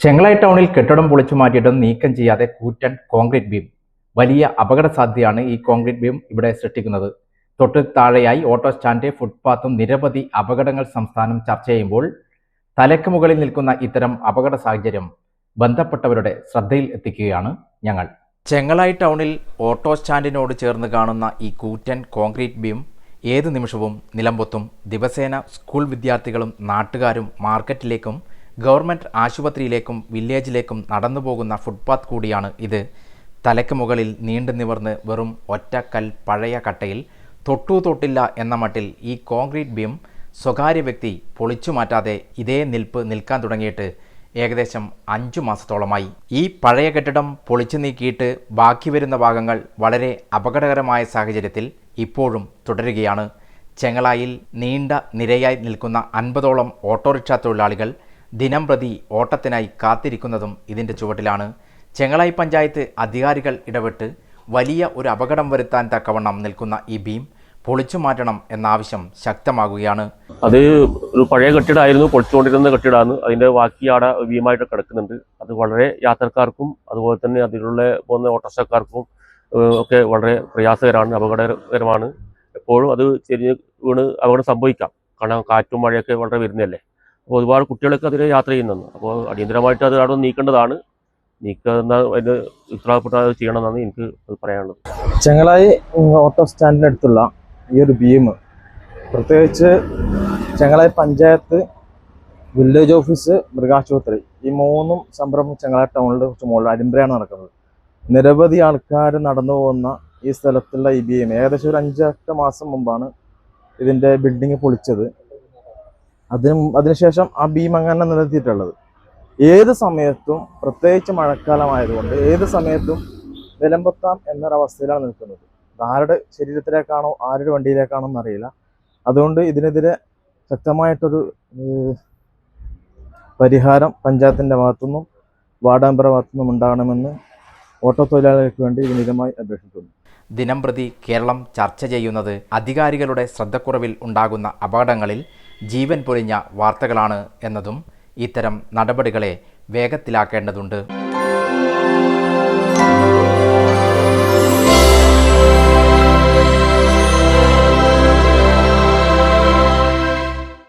ചെങ്ങളായി ടൗണിൽ കെട്ടിടം പൊളിച്ചു മാറ്റിയിട്ടും നീക്കം ചെയ്യാതെ കൂറ്റൻ കോൺക്രീറ്റ് ബീം. വലിയ അപകട സാധ്യതയാണ് ഈ കോൺക്രീറ്റ് ബീം ഇവിടെ സൃഷ്ടിക്കുന്നത്. തൊട്ട് താഴെയായി ഓട്ടോ സ്റ്റാൻഡ് ഫുട്പാത്തും നിരവധി അപകടങ്ങൾ സംസ്ഥാനം ചർച്ച ചെയ്യുമ്പോൾ തലയ്ക്ക് മുകളിൽ നിൽക്കുന്ന ഇത്തരം അപകട സാഹചര്യം ബന്ധപ്പെട്ടവരുടെ ശ്രദ്ധയിൽ എത്തിക്കുകയാണ് ഞങ്ങൾ. ചെങ്ങളായി ടൗണിൽ ഓട്ടോ സ്റ്റാൻഡിനോട് ചേർന്ന് കാണുന്ന ഈ കൂറ്റൻ കോൺക്രീറ്റ് ബീം ഏത് നിമിഷവും നിലമ്പൊത്തും ദിവസേന സ്കൂൾ വിദ്യാർത്ഥികളും നാട്ടുകാരും മാർക്കറ്റിലേക്കും ഗവൺമെന്റ് ആശുപത്രിയിലേക്കും വില്ലേജിലേക്കും നടന്നു പോകുന്ന ഫുട്പാത്ത് കൂടിയാണ് ഇത്. തലയ്ക്ക് മുകളിൽ നീണ്ടു നിവർന്ന് വെറും ഒറ്റക്കൽ പഴയ കട്ടയിൽ തൊട്ടു തൊട്ടില്ല എന്ന മട്ടിൽ ഈ കോൺക്രീറ്റ് ബീം സ്വകാര്യ വ്യക്തി പൊളിച്ചു മാറ്റാതെ ഇതേ നിൽപ്പ് നിൽക്കാൻ തുടങ്ങിയിട്ട് ഏകദേശം അഞ്ചു മാസത്തോളമായി. ഈ പഴയ കെട്ടിടം പൊളിച്ചു നീക്കിയിട്ട് ബാക്കി വരുന്ന ഭാഗങ്ങൾ വളരെ അപകടകരമായ സാഹചര്യത്തിൽ ഇപ്പോഴും തുടരുകയാണ്. ചെങ്ങളായിൽ നീണ്ട നിരയായി നിൽക്കുന്ന അൻപതോളം ഓട്ടോറിക്ഷ തൊഴിലാളികൾ ദിനം പ്രതി ഓട്ടത്തിനായി കാത്തിരിക്കുന്നതും ഇതിന്റെ ചുവട്ടിലാണ്. ചെങ്ങളായി പഞ്ചായത്ത് അധികാരികൾ ഇടപെട്ട് വലിയ ഒരു അപകടം വരുത്താൻ തക്കവണ്ണം നിൽക്കുന്ന ഈ ഭീം പൊളിച്ചു മാറ്റണം എന്ന ആവശ്യം ശക്തമാകുകയാണ്. അത് ഒരു പഴയ കെട്ടിടമായിരുന്നു പൊളിച്ചുകൊണ്ടിരുന്ന കെട്ടിടമാണ് അതിന്റെ ബാക്കി അവിടെ വീമായിട്ട് കിടക്കുന്നുണ്ട്. അത് വളരെ യാത്രക്കാർക്കും അതുപോലെ തന്നെ അതിലുള്ള പോകുന്ന ഓട്ടോറിക്ഷക്കാർക്കും ഒക്കെ വളരെ പ്രയാസകരമാണ് അപകടകരമാണ്. എപ്പോഴും അത് ചെരിഞ്ഞ് വീണ് അപകടം സംഭവിക്കാം. കാരണം കാറ്റും മഴയൊക്കെ വളരെ വരുന്നതല്ലേ? അപ്പോൾ ഒരുപാട് കുട്ടികളൊക്കെ അതിൽ യാത്ര ചെയ്യുന്നുണ്ട്. അപ്പോൾ അടിയന്തരമായിട്ട് അത് അവിടെ നീക്കേണ്ടതാണ്. നീക്കുന്ന അതിന് ഉത്തരവാദപ്പെട്ട അത് ചെയ്യണമെന്നാണ് എനിക്ക് പറയാനുള്ളത്. ചെങ്ങളായി ഓട്ടോ സ്റ്റാൻഡിനടുത്തുള്ള ഈ ഒരു ബീം പ്രത്യേകിച്ച് ചെങ്ങളായി പഞ്ചായത്ത് വില്ലേജ് ഓഫീസ് മൃഗാശുപത്രി ഈ മൂന്നും സംരംഭം ചെങ്ങളായി ടൗണിൽ കുറച്ച് മുകളിൽ അരിമ്പരയാണ് നടക്കുന്നത്. നിരവധി ആൾക്കാർ നടന്നു പോകുന്ന ഈ സ്ഥലത്തുള്ള ഈ ബീം ഏകദേശം ഒരു അഞ്ചെട്ട് മാസം മുമ്പാണ് ഇതിന്റെ ബിൽഡിങ് പൊളിച്ചത്. അതിന് അതിനുശേഷം ആ ബീം അങ്ങനെ നിലനിർത്തിയിട്ടുള്ളത് ഏത് സമയത്തും പ്രത്യേകിച്ച് മഴക്കാലമായതുകൊണ്ട് ഏത് സമയത്തും നിലമ്പത്താം എന്നൊരവസ്ഥയിലാണ് നിൽക്കുന്നത്. ആരുടെ ശരീരത്തിലേക്കാണോ ആരുടെ വണ്ടിയിലേക്കാണോ എന്നറിയില്ല. അതുകൊണ്ട് ഇതിനെതിരെ ശക്തമായിട്ടൊരു പരിഹാരം പഞ്ചായത്തിന്റെ വാർഡ് മെമ്പറുടെ ഭാഗത്തുനിന്നും ഉണ്ടാകണമെന്ന് ഓട്ടോ തൊഴിലാളികൾക്ക് വേണ്ടി വിനീതമായി അപേക്ഷിക്കുന്നു. ദിനം പ്രതി കേരളം ചർച്ച ചെയ്യുന്നത് അധികാരികളുടെ ശ്രദ്ധക്കുറവിൽ ഉണ്ടാകുന്ന അപകടങ്ങളിൽ ജീവൻ പൊലിഞ്ഞ വാർത്തകളാണ് എന്നതും ഇത്തരം നടപടികളെ വേഗത്തിലാക്കേണ്ടതുണ്ട്.